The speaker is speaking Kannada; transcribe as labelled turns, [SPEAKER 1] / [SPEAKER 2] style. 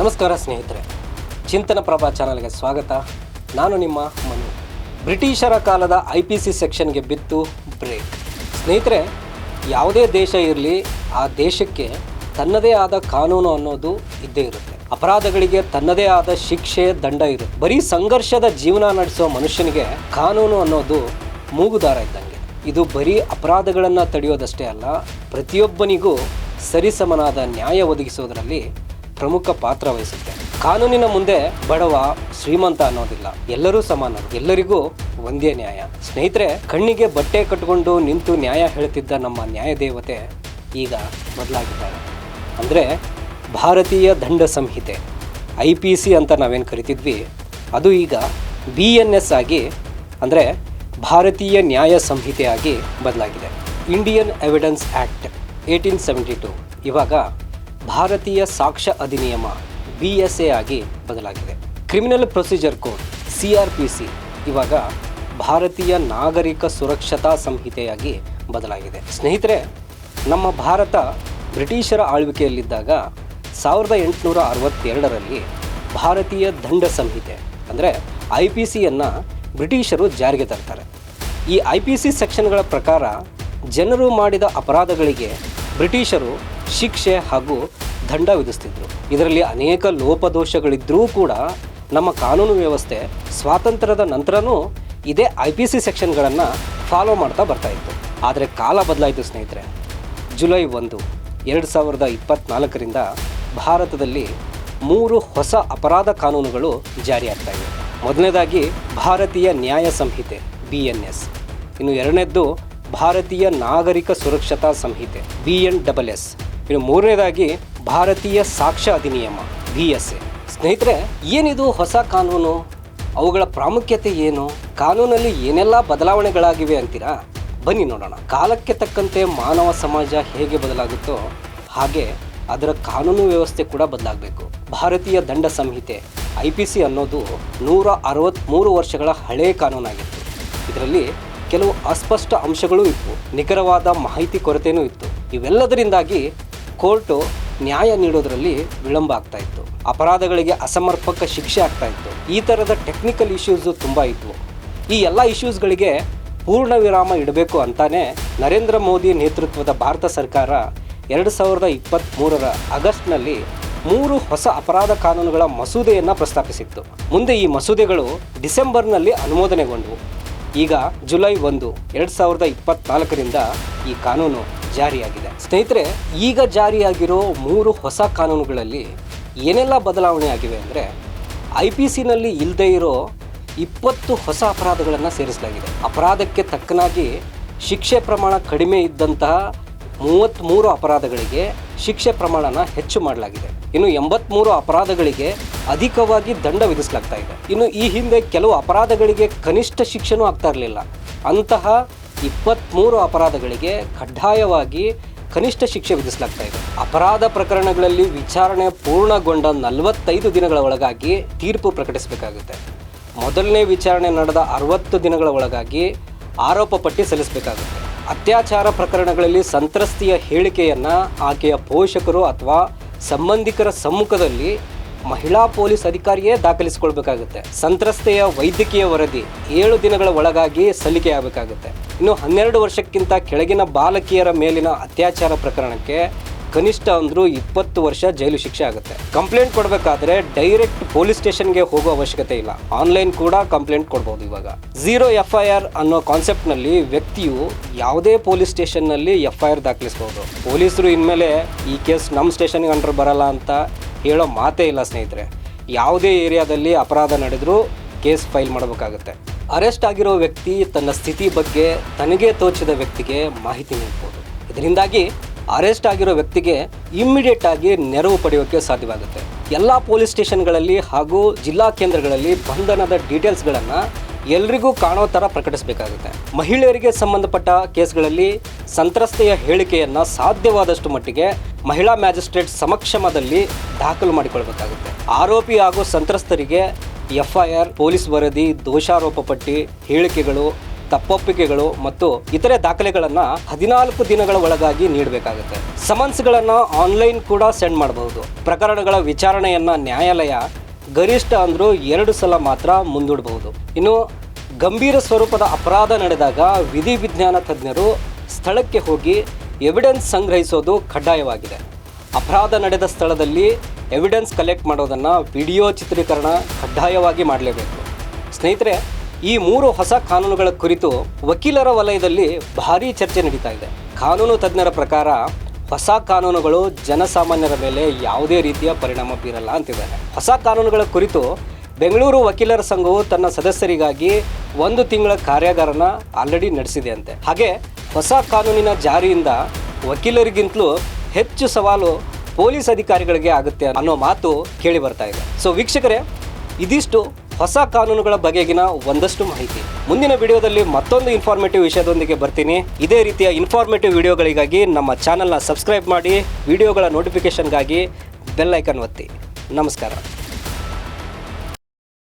[SPEAKER 1] ನಮಸ್ಕಾರ ಸ್ನೇಹಿತರೆ. ಚಿಂತನ ಪ್ರಭಾ ಚಾನಲ್ಗೆ ಸ್ವಾಗತ. ನಾನು ನಿಮ್ಮ ಮನು. ಬ್ರಿಟಿಷರ ಕಾಲದ ಐ ಪಿ ಸಿ ಸೆಕ್ಷನ್ಗೆ ಬಿತ್ತು ಬ್ರೇಕ್. ಸ್ನೇಹಿತರೆ, ಯಾವುದೇ ದೇಶ ಇರಲಿ, ಆ ದೇಶಕ್ಕೆ ತನ್ನದೇ ಆದ ಕಾನೂನು ಅನ್ನೋದು ಇದ್ದೇ ಇರುತ್ತೆ. ಅಪರಾಧಗಳಿಗೆ ತನ್ನದೇ ಆದ ಶಿಕ್ಷೆ, ದಂಡ ಇರುತ್ತೆ ಬರೀ ಸಂಘರ್ಷದ ಜೀವನ ನಡೆಸೋ ಮನುಷ್ಯನಿಗೆ ಕಾನೂನು ಅನ್ನೋದು ಮೂಗುದಾರ ಇದ್ದಂಗೆ. ಇದು ಬರೀ ಅಪರಾಧಗಳನ್ನು ತಡೆಯೋದಷ್ಟೇ ಅಲ್ಲ, ಪ್ರತಿಯೊಬ್ಬನಿಗೂ ಸರಿಸಮನಾದ ನ್ಯಾಯ ಒದಗಿಸೋದರಲ್ಲಿ ಪ್ರಮುಖ ಪಾತ್ರ ವಹಿಸುತ್ತೆ. ಕಾನೂನಿನ ಮುಂದೆ ಬಡವ ಶ್ರೀಮಂತ ಅನ್ನೋದಿಲ್ಲ. ಎಲ್ಲರೂ ಸಮಾನ. ಎಲ್ಲರಿಗೂ ಒಂದೇ ನ್ಯಾಯ. ಸ್ನೇಹಿತರೆ, ಕಣ್ಣಿಗೆ ಬಟ್ಟೆ ಕಟ್ಟಿಕೊಂಡು ನಿಂತು ನ್ಯಾಯ ಹೇಳ್ತಿದ್ದ ನಮ್ಮ ನ್ಯಾಯ ದೇವತೆ ಈಗ ಬದಲಾಗಿದ್ದಾರೆ. ಅಂದರೆ ಭಾರತೀಯ ದಂಡ ಸಂಹಿತೆ, ಐ ಪಿ ಸಿ ಅಂತ ನಾವೇನು ಕರಿತಿದ್ವಿ, ಅದು ಈಗ ಬಿ ಎನ್ ಎಸ್ ಆಗಿ, ಅಂದರೆ ಭಾರತೀಯ ನ್ಯಾಯ ಸಂಹಿತೆಯಾಗಿ ಬದಲಾಗಿದೆ. Indian evidence act eighteen seventy two. ಇವಾಗ Bharatiya Sakshya Adhiniyam B S A ಆಗಿ ಬದಲಾಗಿದೆ. Criminal procedure code C R P C ಇವಾಗ ಭಾರತೀಯ ನಾಗರಿಕ ಸುರಕ್ಷತಾ ಸಂಹಿತೆಯಾಗಿ ಬದಲಾಗಿದೆ. ಸ್ನೇಹಿತರೆ, ನಮ್ಮ ಭಾರತ ಬ್ರಿಟಿಷರ ಆಳ್ವಿಕೆಯಲ್ಲಿದ್ದಾಗ ಸಾವಿರದ ಎಂಟುನೂರ ಅರವತ್ತೆರಡರಲ್ಲಿ ಭಾರತೀಯ ದಂಡ ಸಂಹಿತೆ, ಅಂದರೆ ಐ ಪಿ ಸಿಯನ್ನು ಬ್ರಿಟಿಷರು ಜಾರಿಗೆ ತರ್ತಾರೆ. ಈ ಐ ಪಿ ಸಿ ಸೆಕ್ಷನ್ಗಳ ಪ್ರಕಾರ ಜನರು ಮಾಡಿದ ಅಪರಾಧಗಳಿಗೆ ಬ್ರಿಟಿಷರು ಶಿಕ್ಷೆ ಹಾಗೂ ದಂಡ ವಿಧಿಸ್ತಿದ್ರು. ಇದರಲ್ಲಿ ಅನೇಕ ಲೋಪದೋಷಗಳಿದ್ದರೂ ಕೂಡ ನಮ್ಮ ಕಾನೂನು ವ್ಯವಸ್ಥೆ ಸ್ವಾತಂತ್ರ್ಯದ ನಂತರನೂ ಇದೇ ಐ ಪಿ ಸಿ ಸೆಕ್ಷನ್ಗಳನ್ನು ಫಾಲೋ ಮಾಡ್ತಾ ಬರ್ತಾ ಇತ್ತು. ಆದರೆ ಕಾಲ ಬದಲಾಯಿತು ಸ್ನೇಹಿತರೆ. ಜುಲೈ ಒಂದು, ಎರಡು ಸಾವಿರದ ಇಪ್ಪತ್ತ್ನಾಲ್ಕರಿಂದ ಭಾರತದಲ್ಲಿ ಮೂರು ಹೊಸ ಅಪರಾಧ ಕಾನೂನುಗಳು ಜಾರಿಯಾಗ್ತಾ ಇವೆ. ಮೊದಲನೇದಾಗಿ ಭಾರತೀಯ ನ್ಯಾಯ ಸಂಹಿತೆ, ಬಿ ಎನ್ ಎಸ್. ಇನ್ನು ಎರಡನೇದ್ದು ಭಾರತೀಯ ನಾಗರಿಕ ಸುರಕ್ಷತಾ ಸಂಹಿತೆ ಬಿ ಎನ್ ಡಬಲ್ ಎಸ್. ಇನ್ನು ಮೂರನೇದಾಗಿ, ಭಾರತೀಯ ಸಾಕ್ಷ್ಯ ಅಧಿನಿಯಮ, ಬಿ ಎಸ್ ಎ. ಸ್ನೇಹಿತರೆ, ಏನಿದು ಹೊಸ ಕಾನೂನು? ಅವುಗಳ ಪ್ರಾಮುಖ್ಯತೆ ಏನು? ಕಾನೂನಲ್ಲಿ ಏನೆಲ್ಲ ಬದಲಾವಣೆಗಳಾಗಿವೆ ಅಂತೀರಾ? ಬನ್ನಿ ನೋಡೋಣ. ಕಾಲಕ್ಕೆ ತಕ್ಕಂತೆ ಮಾನವ ಸಮಾಜ ಹೇಗೆ ಬದಲಾಗುತ್ತೋ, ಹಾಗೆ ಅದರ ಕಾನೂನು ವ್ಯವಸ್ಥೆ ಕೂಡ ಬದಲಾಗಬೇಕು. ಭಾರತೀಯ ದಂಡ ಸಂಹಿತೆ, ಐ ಪಿ ಸಿ ಅನ್ನೋದು ನೂರ ಅರವತ್ತ್ಮೂರು ವರ್ಷಗಳ ಹಳೆಯ ಕಾನೂನಾಗಿತ್ತು. ಇದರಲ್ಲಿ ಕೆಲವು ಅಸ್ಪಷ್ಟ ಅಂಶಗಳೂ ಇತ್ತು. ನಿಖರವಾದ ಮಾಹಿತಿ ಕೊರತೆಯೂ ಇತ್ತು. ಇವೆಲ್ಲದರಿಂದಾಗಿ ಕೋರ್ಟು ನ್ಯಾಯ ನೀಡೋದರಲ್ಲಿ ವಿಳಂಬ ಆಗ್ತಾ ಇತ್ತು. ಅಪರಾಧಗಳಿಗೆ ಅಸಮರ್ಪಕ ಶಿಕ್ಷೆ ಆಗ್ತಾ ಇತ್ತು. ಈ ಥರದ ಟೆಕ್ನಿಕಲ್ ಇಶ್ಯೂಸು ತುಂಬ ಇತ್ತು ಈ ಎಲ್ಲ ಇಶ್ಯೂಸ್ಗಳಿಗೆ ಪೂರ್ಣ ವಿರಾಮ ಇಡಬೇಕು ಅಂತಾನೆ ನರೇಂದ್ರ ಮೋದಿ ನೇತೃತ್ವದ ಭಾರತ ಸರ್ಕಾರ ಎರಡು ಸಾವಿರದ ಇಪ್ಪತ್ತ್ಮೂರರ ಆಗಸ್ಟ್ನಲ್ಲಿ ಮೂರು ಹೊಸ ಅಪರಾಧ ಕಾನೂನುಗಳ ಮಸೂದೆಯನ್ನು ಪ್ರಸ್ತಾಪಿಸಿತ್ತು. ಮುಂದೆ ಈ ಮಸೂದೆಗಳು ಡಿಸೆಂಬರ್ನಲ್ಲಿ ಅನುಮೋದನೆಗೊಂಡವು. ಈಗ ಜುಲೈ ಒಂದು, ಎರಡು ಸಾವಿರದ ಇಪ್ಪತ್ನಾಲ್ಕರಿಂದ ಈ ಕಾನೂನು ಜಾರಿಯಾಗಿದೆ. ಸ್ನೇಹಿತರೆ, ಈಗ ಜಾರಿಯಾಗಿರೋ ಮೂರು ಹೊಸ ಕಾನೂನುಗಳಲ್ಲಿ ಏನೆಲ್ಲ ಬದಲಾವಣೆ ಆಗಿವೆ ಅಂದರೆ, ಐ ಪಿ ಸಿನಲ್ಲಿ ಇಲ್ಲದೇ ಇರೋ ಇಪ್ಪತ್ತು ಹೊಸ ಅಪರಾಧಗಳನ್ನು ಸೇರಿಸಲಾಗಿದೆ. ಅಪರಾಧಕ್ಕೆ ತಕ್ಕನಾಗಿ ಶಿಕ್ಷೆ ಪ್ರಮಾಣ ಕಡಿಮೆ ಇದ್ದಂತಹ ಮೂವತ್ತ್ಮೂರು ಅಪರಾಧಗಳಿಗೆ ಶಿಕ್ಷೆ ಪ್ರಮಾಣನ ಹೆಚ್ಚು ಮಾಡಲಾಗಿದೆ. ಇನ್ನು ಎಂಬತ್ತ್ಮೂರು ಅಪರಾಧಗಳಿಗೆ ಅಧಿಕವಾಗಿ ದಂಡ ವಿಧಿಸಲಾಗ್ತಾ ಇದೆ. ಇನ್ನು ಈ ಹಿಂದೆ ಕೆಲವು ಅಪರಾಧಗಳಿಗೆ ಕನಿಷ್ಠ ಶಿಕ್ಷೆನೂ ಆಗ್ತಾ ಇರಲಿಲ್ಲ. ಅಂತಹ ಇಪ್ಪತ್ತ್ಮೂರು ಅಪರಾಧಗಳಿಗೆ ಕಡ್ಡಾಯವಾಗಿ ಕನಿಷ್ಠ ಶಿಕ್ಷೆ ವಿಧಿಸಲಾಗ್ತಾ ಇದೆ. ಅಪರಾಧ ಪ್ರಕರಣಗಳಲ್ಲಿ ವಿಚಾರಣೆ ಪೂರ್ಣಗೊಂಡ ನಲವತ್ತೈದು ದಿನಗಳ ಒಳಗಾಗಿ ತೀರ್ಪು ಪ್ರಕಟಿಸಬೇಕಾಗುತ್ತೆ. ಮೊದಲನೇ ವಿಚಾರಣೆ ನಡೆದ ಅರವತ್ತು ದಿನಗಳ ಒಳಗಾಗಿ ಆರೋಪ ಪಟ್ಟಿ ಸಲ್ಲಿಸಬೇಕಾಗುತ್ತೆ. ಅತ್ಯಾಚಾರ ಪ್ರಕರಣಗಳಲ್ಲಿ ಸಂತ್ರಸ್ತಿಯ ಹೇಳಿಕೆಯನ್ನು ಆಕೆಯ ಪೋಷಕರು ಅಥವಾ ಸಂಬಂಧಿಕರ ಸಮ್ಮುಖದಲ್ಲಿ ಮಹಿಳಾ ಪೊಲೀಸ್ ಅಧಿಕಾರಿಯೇ ದಾಖಲಿಸಿಕೊಳ್ಬೇಕಾಗುತ್ತೆ. ಸಂತ್ರಸ್ತೆಯ ವೈದ್ಯಕೀಯ ವರದಿ ಏಳು ದಿನಗಳ ಒಳಗಾಗಿ ಸಲ್ಲಿಕೆಯಾಗಬೇಕಾಗುತ್ತೆ ಇನ್ನು ಹನ್ನೆರಡು ವರ್ಷಕ್ಕಿಂತ ಕೆಳಗಿನ ಬಾಲಕಿಯರ ಮೇಲಿನ ಅತ್ಯಾಚಾರ ಪ್ರಕರಣಕ್ಕೆ ಕನಿಷ್ಠ ಅಂದ್ರು ಇಪ್ಪತ್ತು ವರ್ಷ ಜೈಲು ಶಿಕ್ಷೆ ಆಗುತ್ತೆ. ಕಂಪ್ಲೇಂಟ್ ಕೊಡಬೇಕಾದ್ರೆ ಡೈರೆಕ್ಟ್ ಪೊಲೀಸ್ ಸ್ಟೇಷನ್ಗೆ ಹೋಗೋ ಅವಶ್ಯಕತೆ ಇಲ್ಲ. ಆನ್ಲೈನ್ ಕೂಡ ಕಂಪ್ಲೇಂಟ್ ಕೊಡ್ಬೋದು ಇವಾಗ. ಝೀರೋ ಎಫ್ ಐ ಆರ್ ಅನ್ನೋ ಕಾನ್ಸೆಪ್ಟ್ನಲ್ಲಿ ವ್ಯಕ್ತಿಯು ಯಾವುದೇ ಪೊಲೀಸ್ ಸ್ಟೇಷನ್ನಲ್ಲಿ ಎಫ್ ಐ ಆರ್ ದಾಖಲಿಸ್ಬೋದು. ಪೊಲೀಸರು ಇನ್ಮೇಲೆ ಈ ಕೇಸ್ ನಮ್ಮ ಸ್ಟೇಷನ್ಗೆ ಅಂಡರ್ ಬರಲ್ಲ ಅಂತ ಹೇಳೋ ಮಾತೇ ಇಲ್ಲ ಸ್ನೇಹಿತರೆ. ಯಾವುದೇ ಏರಿಯಾದಲ್ಲಿ ಅಪರಾಧ ನಡೆದರೂ ಕೇಸ್ ಫೈಲ್ ಮಾಡಬೇಕಾಗುತ್ತೆ. ಅರೆಸ್ಟ್ ಆಗಿರೋ ವ್ಯಕ್ತಿ ತನ್ನ ಸ್ಥಿತಿ ಬಗ್ಗೆ ತನಗೆ ತೋಚಿದ ವ್ಯಕ್ತಿಗೆ ಮಾಹಿತಿ ನೀಡ್ಬೋದು. ಇದರಿಂದಾಗಿ ಅರೆಸ್ಟ್ ಆಗಿರೋ ವ್ಯಕ್ತಿಗೆ ಇಮ್ಮಿಡಿಯೇಟ್ ಆಗಿ ನೆರವು ಪಡೆಯೋಕ್ಕೆ ಸಾಧ್ಯವಾಗುತ್ತೆ. ಎಲ್ಲ ಪೊಲೀಸ್ ಸ್ಟೇಷನ್ಗಳಲ್ಲಿ ಹಾಗೂ ಜಿಲ್ಲಾ ಕೇಂದ್ರಗಳಲ್ಲಿ ಬಂಧನದ ಡೀಟೇಲ್ಸ್ಗಳನ್ನು ಎಲ್ರಿಗೂ ಕಾಣೋ ಥರ ಪ್ರಕಟಿಸಬೇಕಾಗುತ್ತೆ. ಮಹಿಳೆಯರಿಗೆ ಸಂಬಂಧಪಟ್ಟ ಕೇಸ್ಗಳಲ್ಲಿ ಸಂತ್ರಸ್ತೆಯ ಹೇಳಿಕೆಯನ್ನು ಸಾಧ್ಯವಾದಷ್ಟು ಮಟ್ಟಿಗೆ ಮಹಿಳಾ ಮ್ಯಾಜಿಸ್ಟ್ರೇಟ್ ಸಮಕ್ಷಮದಲ್ಲಿ ದಾಖಲು ಮಾಡಿಕೊಳ್ಬೇಕಾಗುತ್ತೆ. ಆರೋಪಿ ಹಾಗೂ ಸಂತ್ರಸ್ತರಿಗೆ ಎಫ್ ಐ ಆರ್ ಪೊಲೀಸ್ ವರದಿ, ದೋಷಾರೋಪ ಪಟ್ಟಿ, ಹೇಳಿಕೆಗಳು ತಪ್ಪೊಪ್ಪಿಗೆಗಳು ಮತ್ತು ಇತರೆ ದಾಖಲೆಗಳನ್ನು ಹದಿನಾಲ್ಕು ದಿನಗಳ ಒಳಗಾಗಿ ನೀಡಬೇಕಾಗುತ್ತೆ. ಸಮನ್ಸ್ಗಳನ್ನು ಆನ್ಲೈನ್ ಕೂಡ ಸೆಂಡ್ ಮಾಡಬಹುದು. ಪ್ರಕರಣಗಳ ವಿಚಾರಣೆಯನ್ನು ನ್ಯಾಯಾಲಯ ಗರಿಷ್ಠ ಅಂದರೂ ಎರಡು ಸಲ ಮಾತ್ರ ಮುಂದೂಡಬಹುದು. ಇನ್ನು ಗಂಭೀರ ಸ್ವರೂಪದ ಅಪರಾಧ ನಡೆದಾಗ ವಿಧಿವಿಜ್ಞಾನ ತಜ್ಞರು ಸ್ಥಳಕ್ಕೆ ಹೋಗಿ ಎವಿಡೆನ್ಸ್ ಸಂಗ್ರಹಿಸೋದು ಕಡ್ಡಾಯವಾಗಿದೆ. ಅಪರಾಧ ನಡೆದ ಸ್ಥಳದಲ್ಲಿ ಎವಿಡೆನ್ಸ್ ಕಲೆಕ್ಟ್ ಮಾಡೋದನ್ನು ವಿಡಿಯೋ ಚಿತ್ರೀಕರಣ ಕಡ್ಡಾಯವಾಗಿ ಮಾಡಲೇಬೇಕು. ಸ್ನೇಹಿತರೆ ಈ ಮೂರು ಹೊಸ ಕಾನೂನುಗಳ ಕುರಿತು ವಕೀಲರ ವಲಯದಲ್ಲಿ ಭಾರೀ ಚರ್ಚೆ ನಡೀತಾ ಇದೆ. ಕಾನೂನು ತಜ್ಞರ ಪ್ರಕಾರ ಹೊಸ ಕಾನೂನುಗಳು ಜನಸಾಮಾನ್ಯರ ಮೇಲೆ ಯಾವುದೇ ರೀತಿಯ ಪರಿಣಾಮ ಬೀರಲ್ಲ ಅಂತಿದ್ದಾರೆ. ಹೊಸ ಕಾನೂನುಗಳ ಕುರಿತು ಬೆಂಗಳೂರು ವಕೀಲರ ಸಂಘವು ತನ್ನ ಸದಸ್ಯರಿಗಾಗಿ ಒಂದು ತಿಂಗಳ ಕಾರ್ಯಾಗಾರನ ಆಲ್ರೆಡಿ ನಡೆಸಿದೆ ಅಂತೆ ಹಾಗೆ ಹೊಸ ಕಾನೂನಿನ ಜಾರಿಯಿಂದ ವಕೀಲರಿಗಿಂತಲೂ ಹೆಚ್ಚು ಸವಾಲು ಪೊಲೀಸ್ ಅಧಿಕಾರಿಗಳಿಗೆ ಆಗುತ್ತೆ ಅನ್ನೋ ಮಾತು ಕೇಳಿ ಬರ್ತಾ ಇದೆ. ಸೊ ವೀಕ್ಷಕರೇ, ಇದಿಷ್ಟು ಹೊಸ ಕಾನೂನುಗಳ ಬಗೆಗಿನ ಒಂದಷ್ಟು ಮಾಹಿತಿ. ಮುಂದಿನ ವಿಡಿಯೋದಲ್ಲಿ ಮತ್ತೊಂದು ಇನ್ಫಾರ್ಮೇಟಿವ್ ವಿಷಯದೊಂದಿಗೆ ಬರ್ತೀನಿ. ಇದೇ ರೀತಿಯ ಇನ್ಫಾರ್ಮೇಟಿವ್ ವಿಡಿಯೋಗಳಿಗಾಗಿ ನಮ್ಮ ಚಾನಲ್ನ ಸಬ್ಸ್ಕ್ರೈಬ್ ಮಾಡಿ, ವಿಡಿಯೋಗಳ ನೋಟಿಫಿಕೇಷನ್ಗಾಗಿ ಬೆಲ್ ಐಕನ್ ಒತ್ತಿ. ನಮಸ್ಕಾರ.